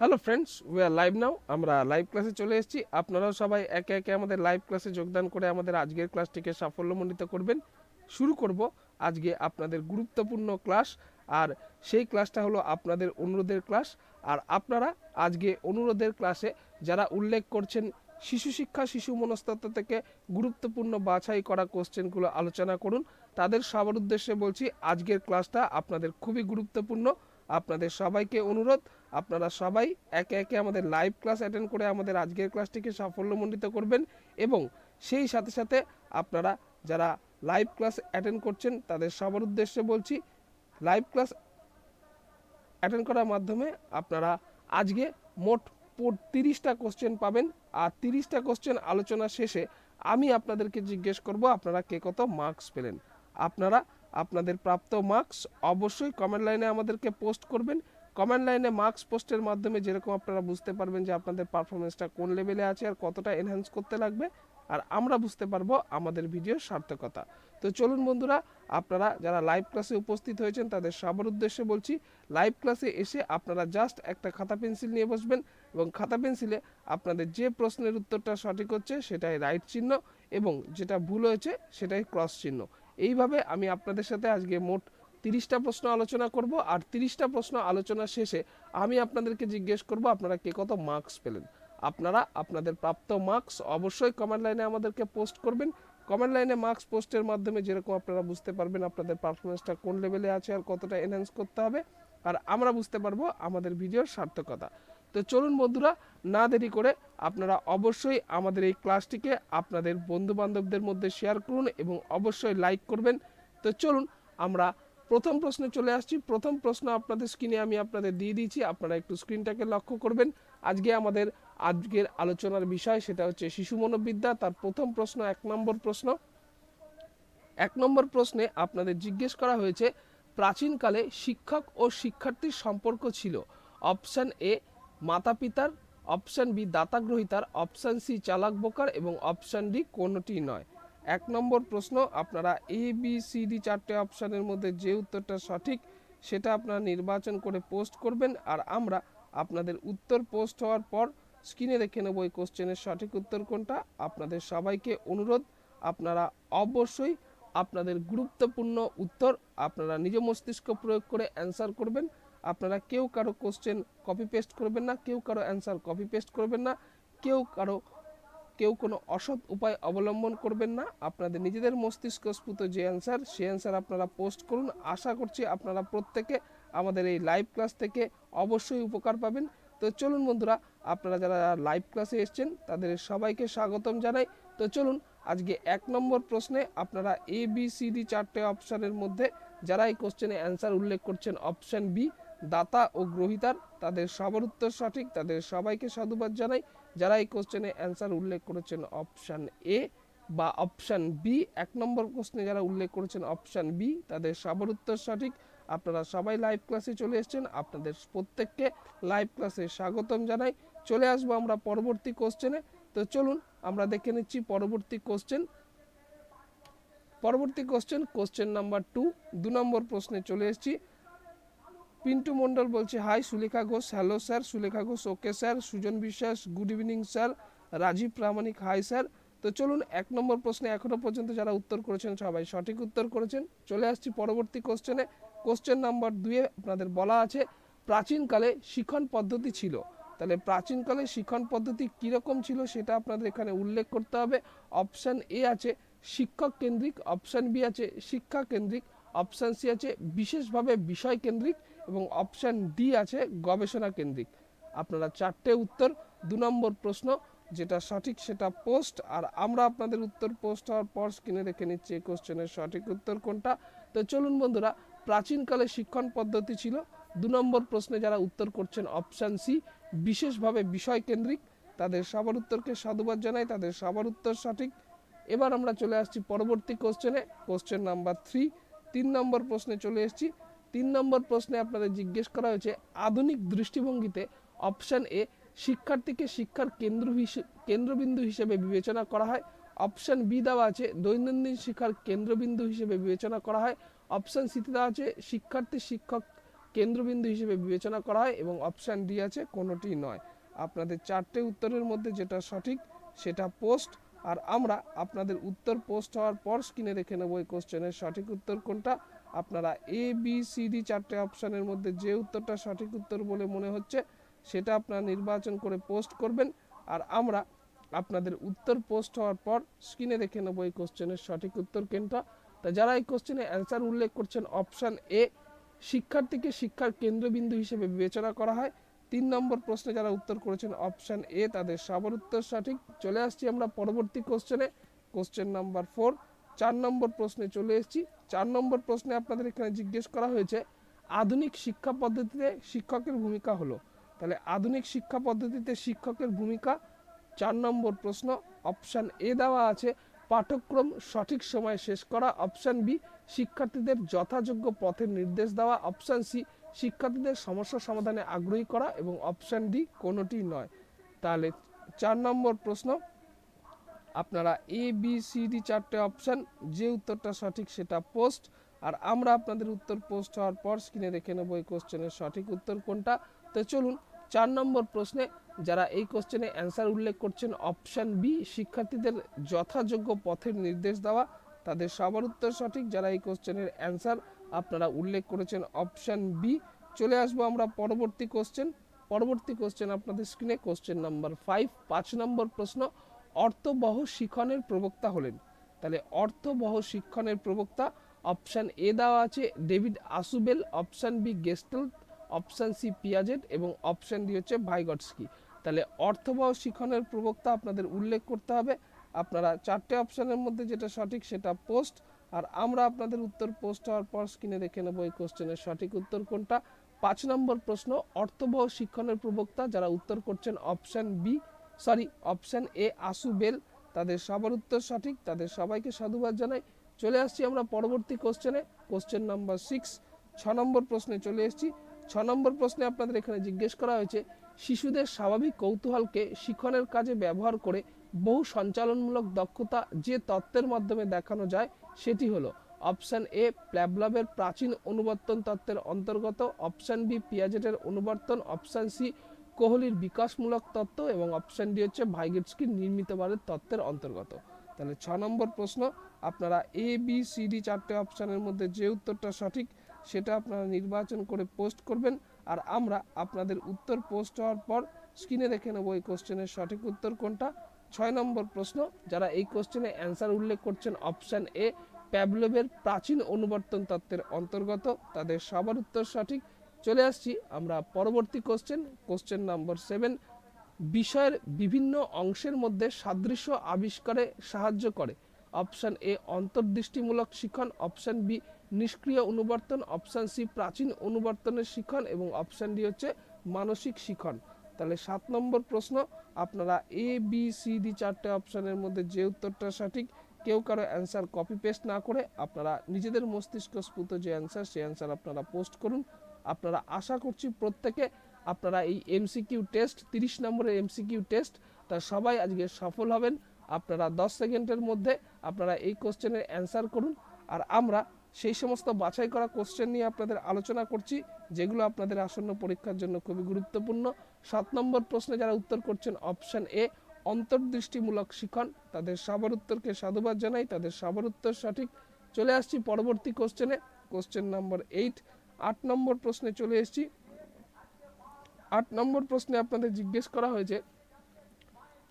Hello friends we are live now আমরা live ক্লাসে চলে এসেছি। আপনারাও সবাই একে একে আমাদের লাইভ ক্লাসে যোগদান করে আমাদের আজকের ক্লাসটিকে সাফল্যমণ্ডিত করবেন। শুরু করব আজকে আপনাদের গুরুত্বপূর্ণ ক্লাস আর সেই ক্লাসটা হলো আপনাদের অনুরোধের ক্লাস আর আপনারা আজকে অনুরোধের ক্লাসে যারা উল্লেখ করছেন, শিশু শিক্ষা, শিশু মনস্তত্ত্ব থেকে গুরুত্বপূর্ণ বাছাই করা কোশ্চেনগুলো আলোচনা করুন। তাদের সবার উদ্দেশ্যে বলছি, আজকের ক্লাসটা আপনাদের খুবই গুরুত্বপূর্ণ। আপনাদের সবাইকে অনুরোধ। আপনারা সবাই একে একে আমাদের লাইভ ক্লাস অ্যাটেন্ড করে আমাদের আজকের ক্লাসটিকে সাফল্যমণ্ডিত করবেন এবং সেই সাথে সাথে আপনারা যারা লাইভ ক্লাস অ্যাটেন্ড করছেন, তাদের সবার উদ্দেশ্যে বলছি লাইভ ক্লাস অ্যাটেন্ড করার মাধ্যমে আপনারা আজকে মোট তিরিশটা কোশ্চেন পাবেন। আর তিরিশটা কোশ্চেন আলোচনা শেষে আমি আপনাদেরকে জিজ্ঞেস করব, আপনারা কে কত মার্কস পেলেন? আপনারা আপনাদের প্রাপ্ত মার্কস অবশ্যই কমেন্ট লাইনে আমাদেরকে পোস্ট করবেন। কমেন্ট লাইনে মার্কস পোস্টের মাধ্যমে যেরকম আপনারা বুঝতে পারবেন যে আপনাদের পারফরমেন্সটা কোন লেভেলে আছে আর কতটা এনহ্যান্স করতে লাগবে, আর আমরা বুঝতে পারব আমাদের ভিডিওর সার্থকতা। তো চলুন বন্ধুরা, আপনারা যারা লাইভ ক্লাসে উপস্থিত হয়েছেন তাদের সবার উদ্দেশ্যে বলছি লাইভ ক্লাসে এসে আপনারা জাস্ট একটা খাতা পেন্সিল নিয়ে বসবেন এবং খাতা পেন্সিলে আপনাদের যে প্রশ্নের উত্তরটা সঠিক হচ্ছে সেটাই রাইট চিহ্ন এবং যেটা ভুল হয়েছে সেটাই ক্রস চিহ্ন। এইভাবে আমি আপনাদের সাথে আজকে মোট তিরিশটা প্রশ্ন আলোচনা করব আর তিরিশটা প্রশ্ন আলোচনা শেষে আমি আপনাদেরকে জিজ্ঞেস করব আপনারা কে কত মার্কস পেলেন। আপনারা আপনাদের প্রাপ্ত মার্কস অবশ্যই কমেন্ট লাইনে আমাদেরকে পোস্ট করবেন। কমেন্ট লাইনে মার্কস পোস্টের মাধ্যমে যেরকম আপনারা বুঝতে পারবেন আপনাদের পারফরমেন্সটা কোন লেভেলে আছে আর কতটা এনহ্যান্স করতে হবে। আর আমরা বুঝতে পারব আমাদের ভিডিওর সার্থকতা। তো চলুন বন্ধুরা, না দেরি করে আপনারা অবশ্যই আমাদের এই ক্লাসটিকে আপনাদের বন্ধু বান্ধবদের মধ্যে শেয়ার করুন এবং অবশ্যই লাইক করবেন। তো চলুন, আমরা প্রথম প্রশ্নে চলে আসছি। প্রথম প্রশ্ন আপনাদের স্ক্রিনে আমি আপনাদের দিয়ে দিয়েছি। আপনারা একটু স্ক্রিনটাকে লক্ষ্য করবেন। আজকে আমাদের, আজকের আলোচনার বিষয় সেটা হচ্ছে শিশু মনোবিদ্যা। তার প্রথম প্রশ্ন এক নম্বর প্রশ্ন। এক নম্বর প্রশ্নে আপনাদের জিজ্ঞেস করা হয়েছে, প্রাচীনকালে শিক্ষক ও শিক্ষার্থীর সম্পর্ক ছিল? অপশান এ মাতা পিতার অপশান বি, দাতা গ্রহিতার, অপশান সি, চালাক বোকার এবং অপশান ডি, কোনোটি নয়। এক নম্বর প্রশ্ন, আপনারা এ বি সি ডি চারটে অপশানের মধ্যে যে উত্তরটা সঠিক সেটা আপনারা নির্বাচন করে পোস্ট করবেন আর আমরা আপনাদের উত্তর পোস্ট হওয়ার পর স্ক্রিনে দেখে নেব এই কোশ্চেনের সঠিক উত্তর কোনটা। আপনাদের সবাইকে অনুরোধ, আপনারা অবশ্যই আপনাদের গুরুত্বপূর্ণ উত্তর আপনারা নিজ মস্তিষ্ক প্রয়োগ করে অ্যান্সার করবেন। আপনারা কেউ কারও কোশ্চেন কপি পেস্ট করবেন না, কেউ কারও অ্যান্সার কপি পেস্ট করবেন না, কেউ কারও কেউ কোনো অসৎ উপায় অবলম্বন করবেন না। আপনাদের নিজেদের মস্তিষ্কস্ফূত যে অ্যান্সার সে অ্যান্সার আপনারা পোস্ট করুন। আশা করছি আপনারা প্রত্যেকে আমাদের এই লাইভ ক্লাস থেকে অবশ্যই উপকার পাবেন। তো চলুন বন্ধুরা, আপনারা যারা লাইভ ক্লাসে এসছেন, তাদের সবাইকে স্বাগতম জানাই। তো চলুন, আজকে এক নম্বর প্রশ্নে আপনারা এ বি সি ডি চারটে অপশানের মধ্যে যারা এই কোশ্চেনে অ্যান্সার উল্লেখ করছেন অপশান বি দাতা ও গ্রহিতার, তাদের সবার উত্তর সঠিক। তাদের সবাইকে সাধুবাদ জানাই। যারা এই কোশ্চেনে অ্যান্সার উল্লেখ করেছেন অপশান এ বা অপশান বি, এক নম্বর প্রশ্নে যারা উল্লেখ করেছেন অপশান বি, তাদের সবার উত্তর সঠিক। আপনারা সবাই লাইভ ক্লাসে চলে এসেছেন। আপনাদের প্রত্যেককে লাইভ ক্লাসে স্বাগতম জানাই। চলে আসব আমরা পরবর্তী কোশ্চেনে। তো চলুন, আমরা দেখে নিচ্ছি পরবর্তী কোশ্চেন। পরবর্তী কোশ্চেন কোশ্চেন নাম্বার টু দু নম্বর প্রশ্নে চলে এসেছি। পিন্টু মণ্ডল বলছে, hi Sulekha Ghosh, hello sir, Sulekha Ghosh, okay sir, Sujan Biswas, good evening sir, Rajib Pramanik, hi sir. তো চলুন এক নম্বর প্রশ্নে এখনও পর্যন্ত যারা উত্তর করেছেন সবাই সঠিক উত্তর করেছেন। চলে আসছি পরবর্তী কোশ্চেনে। কোশ্চেন নাম্বার দুয়ে আপনাদের বলা আছে, প্রাচীনকালে শিখন পদ্ধতি ছিল। তাহলে প্রাচীনকালে শিখন পদ্ধতি কীরকম ছিল সেটা আপনাদের এখানে উল্লেখ করতে হবে। অপশান এ আছে, শিক্ষক কেন্দ্রিক, অপশান বি আছে, শিক্ষা কেন্দ্রিক। অপশান সি আছে বিশেষভাবে বিষয় কেন্দ্রিক এবং অপশান ডি আছে গবেষণা কেন্দ্রিক। আপনারা চারটে উত্তর, দু নম্বর প্রশ্ন, যেটা সঠিক সেটা পোস্ট আর আমরা আপনাদের উত্তর পোস্ট হওয়ার পর স্ক্রিনে দেখে নিচ্ছি এই কোশ্চেনের সঠিক উত্তর কোনটা। তো চলুন বন্ধুরা, প্রাচীনকালে শিক্ষণ পদ্ধতি ছিল। দু নম্বর প্রশ্নে যারা উত্তর করছেন অপশান সি বিশেষভাবে বিষয় কেন্দ্রিক, তাদের সবার উত্তরকে সাধুবাদ জানাই, তাদের সবার উত্তর সঠিক। এবার আমরা চলে আসছি পরবর্তী কোশ্চেনে কোশ্চেন নাম্বার থ্রি তিন নম্বর প্রশ্নে চলে এসেছি। তিন নম্বর প্রশ্নে আপনাদের জিজ্ঞেস করা হয়েছে, আধুনিক দৃষ্টিভঙ্গিতে অপশান এ শিক্ষার্থীকে শিক্ষার কেন্দ্র কেন্দ্রবিন্দু হিসেবে বিবেচনা করা হয়। অপশান বি দেওয়া আছে, দৈনন্দিন শিক্ষার কেন্দ্রবিন্দু হিসেবে বিবেচনা করা হয়। অপশান সিতে দেওয়া আছে, শিক্ষার্থী শিক্ষক কেন্দ্রবিন্দু হিসেবে বিবেচনা করা হয় এবং অপশান ডি আছে, কোনোটি নয়। আপনাদের চারটে উত্তরের মধ্যে যেটা সঠিক, সেটা পোস্ট আর আমরা আপনাদের উত্তর পোস্ট হওয়ার পর স্ক্রিনে দেখে নেব এই কোশ্চেনের সঠিক উত্তর কোনটা। আপনারা এ বি সি ডি চারটে অপশানের মধ্যে যে উত্তরটা সঠিক উত্তর বলে মনে হচ্ছে, সেটা আপনারা নির্বাচন করে পোস্ট করবেন। আর আমরা আপনাদের উত্তর পোস্ট হওয়ার পর স্ক্রিনে দেখে নেব এই কোশ্চেনের সঠিক উত্তর কোনটা। তা যারা এই কোশ্চেনে অ্যান্সার উল্লেখ করছেন অপশান এ শিক্ষার্থীকে শিক্ষার কেন্দ্রবিন্দু হিসেবে বিবেচনা করা হয়। তিন নম্বর প্রশ্নে যারা উত্তর করেছেন অপশান এ তাদের সবার উত্তর সঠিক। চলে আসছি আমরা পরবর্তী কোশ্চেনে কোশ্চেন নাম্বার ফোর চার নম্বর প্রশ্নে চলে এসেছি। চার নম্বর প্রশ্নে আপনাদের এখানে জিজ্ঞেস করা হয়েছে, আধুনিক শিক্ষা পদ্ধতিতে শিক্ষকের ভূমিকা হলো? তাহলে আধুনিক শিক্ষা পদ্ধতিতে শিক্ষকের ভূমিকা, চার নম্বর প্রশ্ন অপশান এ দেওয়া আছে। পাঠ্যক্রম সঠিক সময়ে শেষ করা অপশান বি শিক্ষার্থীদের যথাযোগ্য পথের নির্দেশ দেওয়া অপশান সি শিক্ষার্থীদের সমস্যা সমাধানে আগ্রহী করা এবং অপশান ডি কোনোটি নয়। তাহলে চার নম্বর প্রশ্ন, আপনারা এ বি সি ডি চারটে অপশান যে উত্তরটা সঠিক সেটা পোস্ট আর আমরা আপনাদের উত্তর পোস্ট হওয়ার পর স্ক্রিনে দেখে নেব এই কোশ্চেনের সঠিক উত্তর কোনটা। তো চলুন, চার নম্বর প্রশ্নে যারা এই কোশ্চেনে অ্যান্সার উল্লেখ করছেন অপশান বি শিক্ষার্থীদের যথাযোগ্য পথের নির্দেশ দেওয়া, তাদের সবার উত্তর সঠিক। যারা এই কোশ্চেনের অ্যান্সার আপনারা উল্লেখ করেছেন অপশান বি চলে আসব আমরা পরবর্তী কোশ্চেন পরবর্তী কোশ্চেন আপনাদের স্ক্রিনে কোশ্চেন নাম্বার ফাইভ পাঁচ নম্বর প্রশ্ন, অর্থবহ শিখনের প্রবক্তা হলেন। তাহলে অর্থবহ শিক্ষণের প্রবক্তা, অপশান এ দেওয়া আছে, David Ausubel, option B Gestalt, option C Piaget এবং অপশান ডি হচ্ছে ভাইগটস্কি। তাহলে অর্থবহ শিক্ষণের প্রবক্তা আপনাদের উল্লেখ করতে হবে। আপনারা চারটে অপশানের মধ্যে যেটা সঠিক সেটা পোস্ট আর আমরা আপনাদের উত্তর পোস্ট হওয়ার পর স্ক্রিনে দেখে নেব এই কোশ্চেনের সঠিক উত্তর কোনটা? পাঁচ নম্বর প্রশ্ন, অর্থবহ শিক্ষণের প্রবক্তা যারা উত্তর করছেন option B sorry option A Ausubel. তাদের সবার উত্তর সঠিক, তাদের সবাইকে সাধুবাদ জানাই। চলে আসছি আমরা পরবর্তী কোশ্চেনে কোশ্চেন নাম্বার সিক্স ছ নম্বর প্রশ্নে চলে এসেছি। ছ নম্বর প্রশ্নে আপনাদের এখানে জিজ্ঞেস করা হয়েছে, শিশুদের স্বাভাবিক কৌতূহলকে শিক্ষণের কাজে ব্যবহার করে বহু সঞ্চালনমূলক দক্ষতা যে তত্ত্বের মাধ্যমে দেখানো যায়, সেটি হলো অপশান এ প্ল্যাবলবের প্রাচীন অনুবর্তন তত্ত্বের অন্তর্গত, অপশান বি, পিয়াজেটের অনুবর্তন, অপশান সি, কোহলির বিকাশমূলক তত্ত্ব এবং অপশান ডি হচ্ছে ভাইগেটস্কির নির্মিতবাদের তত্ত্বের অন্তর্গত। তাহলে ছ নম্বর প্রশ্ন, আপনারা এ, বি, সি, ডি চারটে অপশানের মধ্যে যে উত্তরটা সঠিক, সেটা আপনারা নির্বাচন করে পোস্ট করবেন। আর আমরা আপনাদের উত্তর পোস্ট হওয়ার পর স্ক্রিনে দেখে নেব এই কোশ্চেনের সঠিক উত্তর কোনটা। ছয় নম্বর প্রশ্ন, যারা এই কোশ্চেনে অ্যান্সার উল্লেখ করছেন অপশান এ প্যাবলোভের প্রাচীন অনুবর্তন তত্ত্বের অন্তর্গত, তাদের সবার উত্তর সঠিক। চলে আসছি আমরা পরবর্তী কোশ্চেন কোশ্চেন নাম্বার সেভেন বিষয়ের বিভিন্ন অংশের মধ্যে সাদৃশ্য আবিষ্কারে সাহায্য করে। অপশান এ অন্তর্দৃষ্টিমূলক শিখন অপশান বি নিষ্ক্রিয় অনুবর্তন অপশান সি প্রাচীন অনুবর্তনের শিখন, এবং অপশান ডি হচ্ছে মানসিক শিখন। তাহলে সাত নম্বর প্রশ্ন, আপনারা এ বি সি ডি চারটে অপশানের মধ্যে যে উত্তরটা সঠিক, কেউ কারও অ্যান্সার কপি পেস্ট না করে আপনারা নিজেদের মস্তিষ্ক স্ফূত যে অ্যান্সার সেই অ্যান্সার আপনারা পোস্ট করুন। আপনারা আশা করছি প্রত্যেকে আপনারা এই এমসিকিউ টেস্ট তিরিশ নম্বরের এমসিকিউ টেস্ট তা সবাই আজকে সফল হবেন। আপনারা দশ সেকেন্ডের মধ্যে আপনারা এই কোশ্চেনের অ্যান্সার করুন। আর আমরা সেই সমস্ত বাছাই করা কোশ্চেন নিয়ে আপনাদের আলোচনা করছি, যেগুলো আপনাদের আসন্ন পরীক্ষার জন্য খুবই গুরুত্বপূর্ণ। সাত নম্বর প্রশ্নে যারা উত্তর করছেন অপশন এ অন্তর্দৃষ্টিমূলক শিখন। তাদের সবার উত্তরকে সাধুবাদ জানাই, তাদের সবার উত্তর সঠিক। চলে আসছি পরবর্তী কোশ্চেনে কোশ্চেন নম্বর এইট আট নম্বর প্রশ্নে চলে এসেছি। আট নম্বর প্রশ্নে আপনাদের জিজ্ঞেস করা হয়েছে,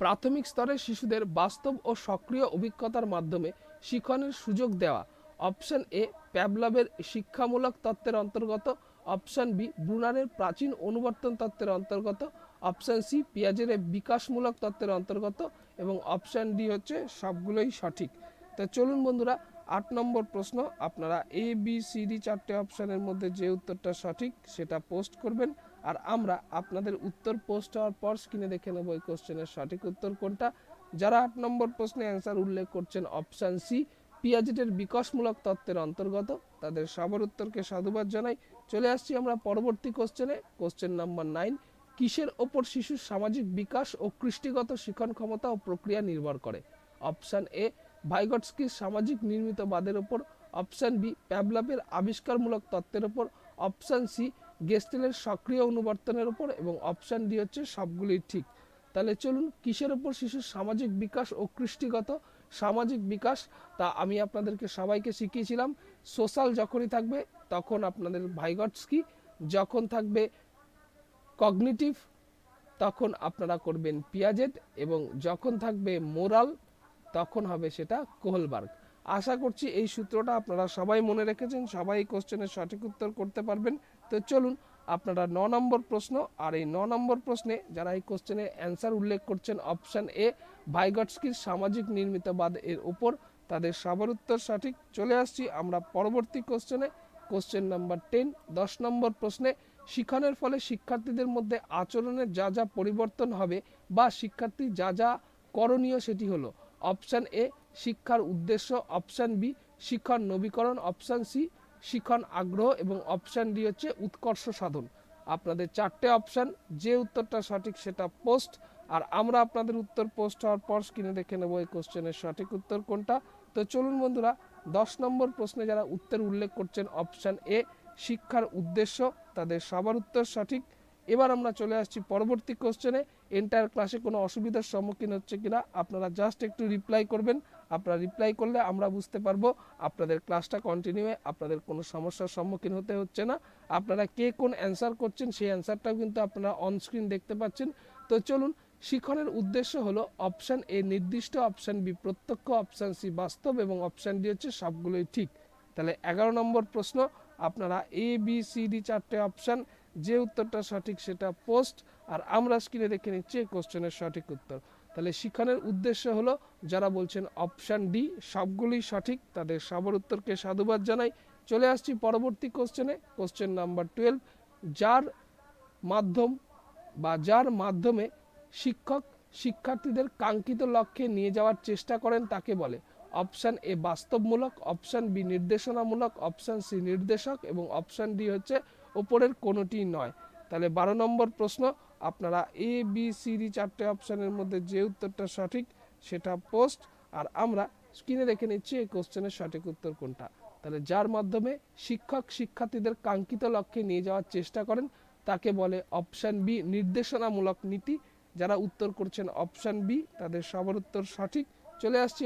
প্রাথমিক স্তরে শিশুদের বাস্তব ও সক্রিয় অভিজ্ঞতার মাধ্যমে শিখনের সুযোগ দেওয়া অপশন এ প্যাবলাবের শিক্ষামূলক তত্ত্বের অন্তর্গত। অপশন বি ব্রুনারের প্রাচীন অনুবর্তন তত্ত্বের অন্তর্গত। অপশন সি, পিয়াজের বিকাশমূলক তত্ত্বের অন্তর্গত। এবং অপশন ডি হচ্ছে সবগুলোই সঠিক। তো চলুন বন্ধুরা, আট নম্বর প্রশ্ন, আপনারা এ, বি, সি, ডি চারটে অপশানের মধ্যে যে উত্তরটা সঠিক সেটা পোস্ট করবেন। আর আমরা আপনাদের উত্তর পোস্ট হওয়ার পর স্ক্রিনে দেখে নেব এই কোশ্চেনের সঠিক উত্তর কোনটা। যারা আট নম্বর প্রশ্নে অ্যান্সার উল্লেখ করছেন, অপশান সি পিয়াজেটের বিকাশমূলক তত্ত্বের অন্তর্গত। তাদের সবার উত্তরকে সাধুবাদ জানাই। চলে আসছি আমরা পরবর্তী কোশ্চেনে কোশ্চেন নাম্বার নাইন কিসের ওপর শিশুর সামাজিক বিকাশ ও কৃষ্টিগত শিক্ষণ ক্ষমতা ও প্রক্রিয়া নির্ভর করে? অপশান এ ভাইগটস্কির সামাজিক নির্মিতবাদের ওপর। অপশান বি প্যাবলাপের আবিষ্কারমূলক তত্ত্বের ওপর। অপশান সি গেস্টেলের সক্রিয় অনুবর্তনের উপর এবং অপশান ডি হচ্ছে সবগুলি ঠিক। তাহলে চলুন, কিসের ওপর শিশুর সামাজিক বিকাশ ও কৃষ্টিগত সামাজিক বিকাশ, তা আমি আপনাদেরকে সবাইকে শিখিয়েছিলাম। সোশ্যাল যখনই থাকবে, তখন আপনাদের ভাইগটস কি? যখন থাকবে কগনিটিভ, তখন আপনারা করবেন পিয়াজেট এবং যখন থাকবে মোরাল, তখন হবে সেটা কোহলবার্গ। আশা করছি এই সূত্রটা আপনারা সবাই মনে রেখেছেন, সবাই এই কোশ্চেনের সঠিক উত্তর করতে পারবেন। তো চলুন, আপনারা ন নম্বর প্রশ্ন আর এই ন নম্বর প্রশ্নে যারা এই কোশ্চেনের অ্যান্সার উল্লেখ করছেন, অপশান এ ভাইগটস্কির সামাজিক নির্মিতবাদ এর উপর তাদের সবার উত্তর সঠিক। চলে আসছি আমরা পরবর্তী কোশ্চেনে কোশ্চেন নাম্বার টেন দশ নম্বর প্রশ্নে, শিক্ষণের ফলে শিক্ষার্থীদের মধ্যে আচরণের যা যা পরিবর্তন হবে বা শিক্ষার্থী যা যা করণীয় সেটি হলো অপশান এ শিক্ষার উদ্দেশ্য অপশান বি শিক্ষণ নবীকরণ অপশান সি শিক্ষণ আগ্রহ এবং অপশান ডি হচ্ছে উৎকর্ষ সাধন। আপনাদের চারটে অপশান যে উত্তরটা সঠিক সেটা পোস্ট আর আমরা আপনাদের উত্তর পোস্ট হওয়ার পর স্ক্রিনে দেখে নেব এই কোশ্চেনের সঠিক উত্তর কোনটা। তো চলুন বন্ধুরা, দশ নম্বর প্রশ্নে যারা উত্তর উল্লেখ করছেন অপশান এ শিক্ষার উদ্দেশ্য, তাদের সবার উত্তর সঠিক। এবার আমরা চলে আসছি পরবর্তী কোশ্চেনে এন্টায়ার ক্লাসে কোনো অসুবিধার সম্মুখীন হচ্ছে কিনা, আপনারা জাস্ট একটু রিপ্লাই করবেন। আপনারা রিপ্লাই করলে আমরা বুঝতে পারব, আপনাদের ক্লাসটা কন্টিনিউ আপনাদের কোনো সমস্যার সম্মুখীন হতে হচ্ছে না। আপনারা কে কোন অ্যান্সার করছেন, সেই অ্যান্সারটাও কিন্তু আপনারা অনস্ক্রিন দেখতে পাচ্ছেন। তো চলুন শিক্ষণের উদ্দেশ্য হলো অপশান এ নির্দিষ্ট অপশান বি প্রত্যক্ষ অপশান সি বাস্তব এবং অপশান ডি হচ্ছে সবগুলোই ঠিক। তাহলে এগারো নম্বর প্রশ্ন, আপনারা এ বি সি ডি চারটে অপশান যে উত্তরটা সঠিক সেটা পোস্ট আর আমরা স্ক্রিনে দেখে নিচ্ছি এই কোশ্চেনের সঠিক উত্তর। তাহলে শিক্ষণের উদ্দেশ্য হলো, যারা বলছেন অপশান ডি সবগুলোই সঠিক, তাদের সবার উত্তরকে সাধুবাদ জানাই। চলে আসছি পরবর্তী কোশ্চেনে কোশ্চেন নাম্বার টুয়েলভ যার মাধ্যম বা যার মাধ্যমে শিক্ষক শিক্ষার্থীদের কাঙ্ক্ষিত লক্ষ্যে নিয়ে যাওয়ার চেষ্টা করেন তাকে বলে। অপশান এ বাস্তবমূলক, অপশান বি নির্দেশনামূলক, অপশান সি নির্দেশক এবং অপশান ডি হচ্ছে ওপরের কোনোটি নয়। তাহলে বারো নম্বর প্রশ্ন, আপনারা এ, বি, সি, ডি চারটে অপশানের মধ্যে যে উত্তরটা সঠিক সেটা পোস্ট আর আমরা স্ক্রিনে দেখে নিচ্ছি এই কোশ্চেনের সঠিক উত্তর কোনটা। তাহলে যার মাধ্যমে শিক্ষক শিক্ষার্থীদের কাঙ্ক্ষিত লক্ষ্যে নিয়ে যাওয়ার চেষ্টা করেন তাকে বলে অপশান বি নির্দেশনামূলক নীতি যারা উত্তর করছেন অপশান বি তাদের সবার উত্তর সঠিক। চলে আসছি